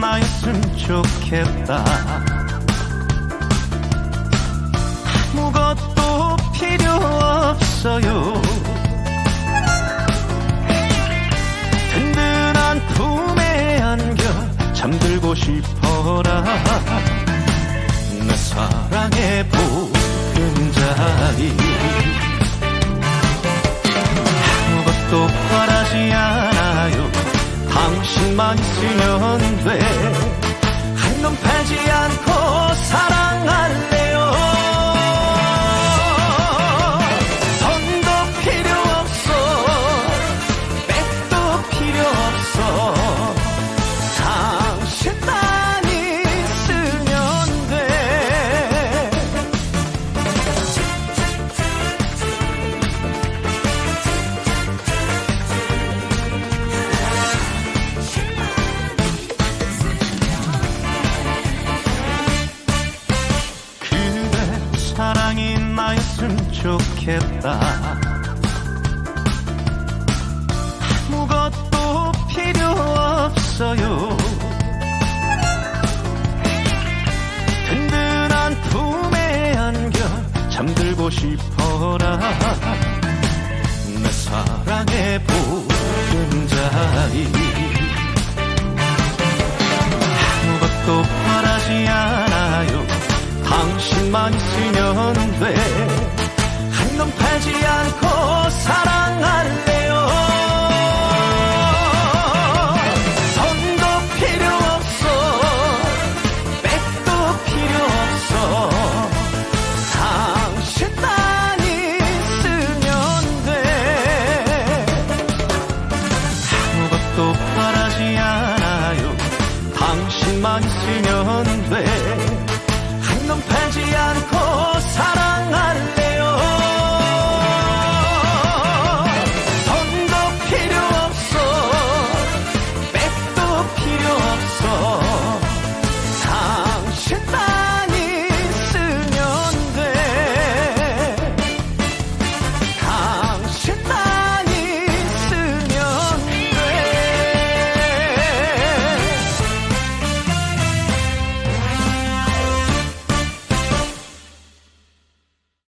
나였으면 좋겠다. 아무것도 필요 없어요. 든든한 품에 안겨 잠들고 싶어라. 내 사랑의 보금자리. 아무것도 바라지 않아요. 당신만 있으면 사랑이 나였으면 좋겠다. 아무것도 필요 없어요. 든든한 품에 안겨 잠들고 싶어라. 내 사랑의 보 당신만 있으